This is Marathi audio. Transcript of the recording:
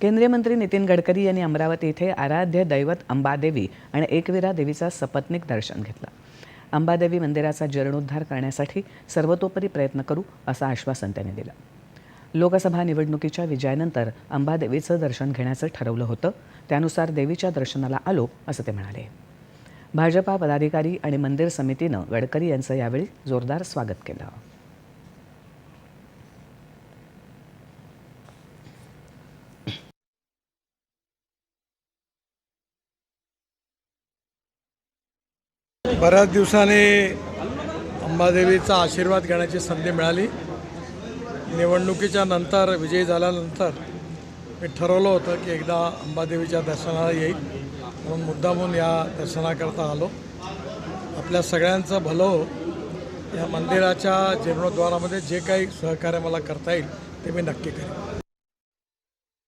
केंद्रीय मंत्री नितीन गडकरी यांनी अमरावती इथे आराध्य दैवत अंबादेवी आणि एकविरा देवीचा सपत्निक दर्शन घेतलं. अंबादेवी मंदिराचा जीर्णोद्धार करण्यासाठी सर्वतोपरी प्रयत्न करू असं आश्वासन त्यांनी दिलं. लोकसभा निवडणुकीच्या विजयानंतर अंबादेवीचं दर्शन घेण्याचं ठरवलं होतं. त्यानुसार देवीच्या दर्शनाला आलो असं ते म्हणाले. भाजपा पदाधिकारी आणि मंदिर समितीनं गडकरी यांचं यावेळी जोरदार स्वागत केलं. बऱ्याच दिवसाने अंबादेवीचा आशीर्वाद घेण्याची संधी मिळाली. निवडणुकीच्या नंतर विजयी झाल्यानंतर मी ठरवलं होतं की एकदा अंबादेवीच्या दर्शनाला येईल. म्हणून मुद्दामून या दर्शनाकरता आलो. आपल्या सगळ्यांचं भलं हो. या मंदिराच्या जीर्णोद्वारामध्ये जे काही सहकार्य मला करता येईल ते मी नक्की करेन.